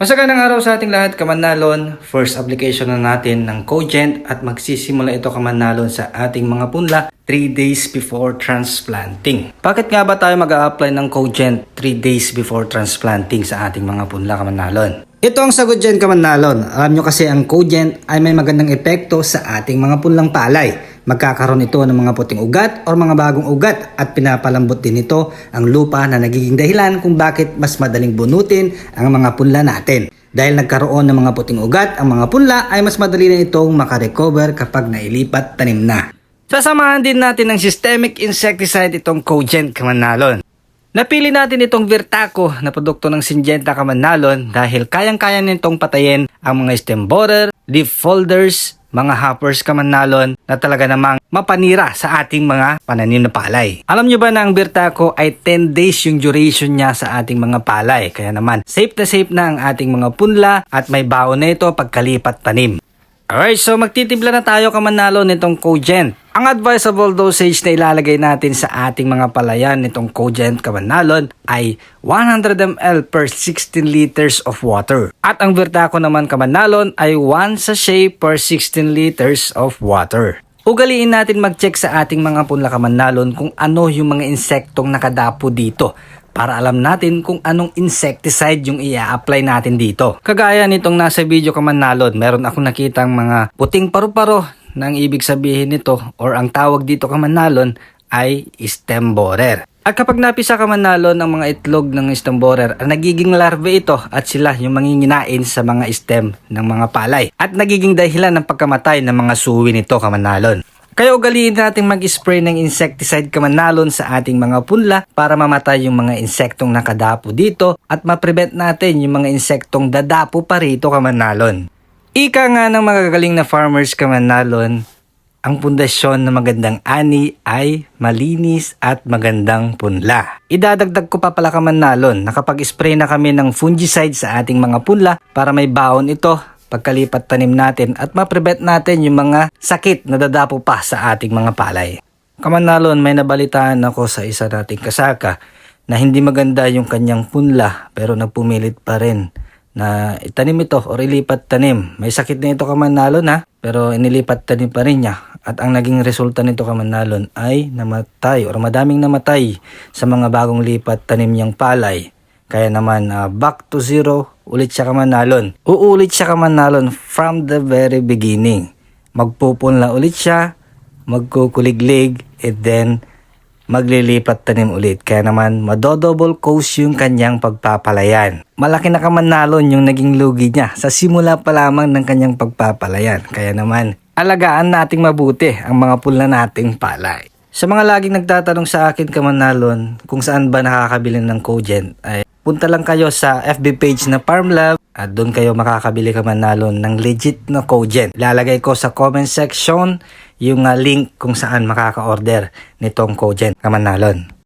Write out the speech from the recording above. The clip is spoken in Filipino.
Masagandang araw sa ating lahat, Kamanalon. First application na natin ng Cogent at magsisimula ito Kamanalon sa ating mga punla 3 days before transplanting. Bakit nga ba tayo mag apply ng Cogent 3 days before transplanting sa ating mga punla Kamanalon? Ito ang sagot dyan Kamanalon. Alam nyo kasi ang Cogent ay may magandang epekto sa ating mga punlang palay. Magkakaroon ito ng mga puting ugat o mga bagong ugat at pinapalambot din ito ang lupa na nagiging dahilan kung bakit mas madaling bunutin ang mga punla natin. Dahil nagkaroon ng mga puting ugat, ang mga punla ay mas madali na itong makarecover kapag nailipat tanim na. Sasamahan din natin ng systemic insecticide itong Cogent Kamanalon. Napili natin itong Virtaco na produkto ng Syngenta Kamanalon dahil kayang-kaya nitong patayin ang mga stem borer, leaf folders, mga hoppers kamanalon na talaga namang mapanira sa ating mga pananim na palay. Alam nyo ba na ang Virtaco ay 10 days yung duration niya sa ating mga palay. Kaya naman, safe na safe na ang ating mga punla at may baon na ito pagkalipat tanim. Alright, so magtitimpla na tayo kamanalo nitong Cogent. Ang advisable dosage na ilalagay natin sa ating mga palayan nitong Cogent kamanalon ay 100 ml per 16 liters of water. At ang Virtaco naman kamanalon ay 1 sachet per 16 liters of water. Ugaliin natin mag-check sa ating mga punla kamanalon kung ano yung mga insektong nakadapo dito para alam natin kung anong insecticide yung i-apply natin dito. Kagaya nitong nasa video kamanalon, meron akong nakitang mga puting paru-paro na ang ibig sabihin nito or ang tawag dito kamanalon ay stem borer. At kapag napisa kamanalon ng mga itlog ng stem borer, ang nagiging larvae ito at sila yung manginginain sa mga stem ng mga palay at nagiging dahilan ng pagkamatay ng mga suwi nito kamanalon. Kaya ugaliin natin mag-spray ng insecticide kamanalon sa ating mga punla para mamatay yung mga insektong nakadapo dito at ma-prevent natin yung mga insektong dadapo pa rito kamanalon. Ika nga ng magagaling na farmers kamanalon, ang pundasyon ng magandang ani ay malinis at magandang punla. Idadagdag ko pa pala kamanalon na kapag spray na kami ng fungicide sa ating mga punla para may baon ito pagkalipat tanim natin at ma-prevent natin yung mga sakit na dadapo pa sa ating mga palay. Kamanalon, may nabalitaan ako sa isa nating kasaka na hindi maganda yung kanyang punla pero nagpumilit pa rin na itanim ito o ilipat tanim. May sakit na ito kamanalon ha pero inilipat tanim pa rin niya at ang naging resulta nito kamanalon ay namatay o madaming namatay sa mga bagong lipat tanim niyang palay. Kaya naman, uh, back to zero, ulit siya kamanalon. Uulit siya kamanalon from the very beginning. Magpupunla ulit siya, magkukuliglig, and then maglilipat tanim ulit. Kaya naman, madodouble cost yung kanyang pagpapalayan. Malaki na kamanalon yung naging lugi niya sa simula pa lamang ng kanyang pagpapalayan. Kaya naman, alagaan nating mabuti ang mga pula nating palay. Sa mga laging nagtatanong sa akin kamanalon kung saan ba nakakabili ng Cogent ay punta lang kayo sa FB page na Farmlab at doon kayo makakabili kamanalon ng legit na Cogent. Lalagay ko sa comment section yung uh, link kung saan makaka-order nitong Cogent kamanalon.